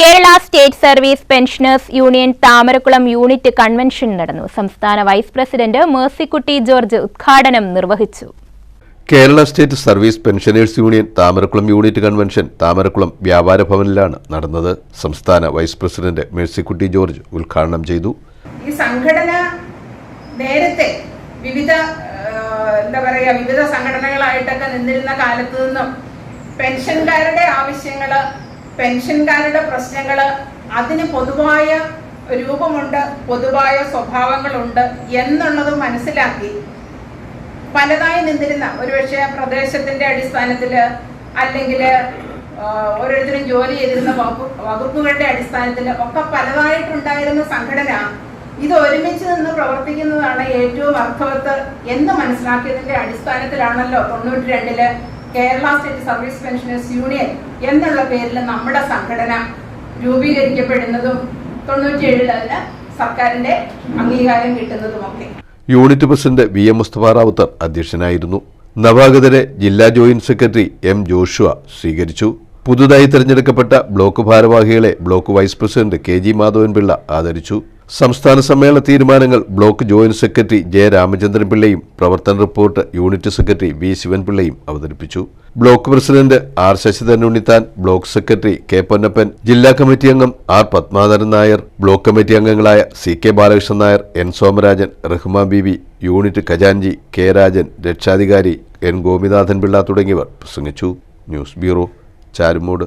Kerala state service pensioners union Thamarakulam unit convention നടന്നു. സംസ്ഥാന vice president Mercykutty George ഉദ്ഘാടനം നിർവഹിച്ചു. Kerala state service pensioners union Thamarakulam unit convention Thamarakulam വ്യാപാര ഭവനിലാണ് നടന്നത്. സംസ്ഥാന വൈസ് പ്രസിഡന്റ് മേഴ്സിക്കുട്ടി ജോർജ് ഉദ്ഘാടനം ചെയ്തു. ഈ സംഘടന നേരത്തെ വിവിധ എന്താ പറയുക വിവിധ സംഘടനകളായിട്ടൊക്കെ നിന്നിരുന്ന കാലത്ത് നിന്നും പെൻഷൻകാരുടെ ആവശ്യങ്ങൾ പെൻഷൻകാരുടെ പ്രശ്നങ്ങൾ അതിന് പൊതുവായ രൂപമുണ്ട് പൊതുവായ സ്വഭാവങ്ങളുണ്ട് എന്നുള്ളത് മനസ്സിലാക്കി പലതായി നിന്നിരുന്ന ഒരുപക്ഷെ പ്രദേശത്തിന്റെ അടിസ്ഥാനത്തിൽ അല്ലെങ്കിൽ ഓരോരുത്തരും ജോലി ചെയ്തിരുന്ന വകുപ്പ് വകുപ്പുകളുടെ അടിസ്ഥാനത്തിൽ ഒക്കെ പലതായിട്ടുണ്ടായിരുന്ന സംഘടന ഇത് ഒരുമിച്ച് നിന്ന് പ്രവർത്തിക്കുന്നതാണ് ഏറ്റവും അർത്ഥവത്ത് എന്ന് മനസ്സിലാക്കിയതിന്റെ അടിസ്ഥാനത്തിലാണല്ലോ തൊണ്ണൂറ്റി രണ്ടിൽ Kerala state service pensioners union എന്നുള്ള പേരിൽ നമ്മുടെ സംഘടന രൂപീകരിക്കപ്പെടുന്നതും തൊണ്ണൂറ്റിയേഴിൽ അതിന് സർക്കാരിന്റെ അംഗീകാരം കിട്ടുന്നതുമൊക്കെ. Unit president V M Mustafa Rawther അധ്യക്ഷനായിരുന്നു. നവാഗതരെ ജില്ലാ ജോയിന്റ് സെക്രട്ടറി എം ജോഷുവ സ്വീകരിച്ചു. പുതുതായി തെരഞ്ഞെടുക്കപ്പെട്ട ബ്ലോക്ക് ഭാരവാഹികളെ block vice president K G Madhavan Pillai ആദരിച്ചു. സംസ്ഥാന സമ്മേളന തീരുമാനങ്ങൾ block joint secretary J Ramachandran പിള്ളയും പ്രവർത്തന റിപ്പോർട്ട് യൂണിറ്റ് സെക്രട്ടറി വി ശിവൻപിള്ളയും അവതരിപ്പിച്ചു. Block president R Sasidharan Unnithan block secretary K Ponnappan ജില്ലാ കമ്മിറ്റി അംഗം R Padmadharan Nair block committee അംഗങ്ങളായ C K Balakrishnan Nair N Somarajan Rahma Bibi unit ഖജാൻജി K Rajan രക്ഷാധികാരി N Gopinathan Pillai തുടങ്ങിയവർ പ്രസംഗിച്ചു. News bureau Charummood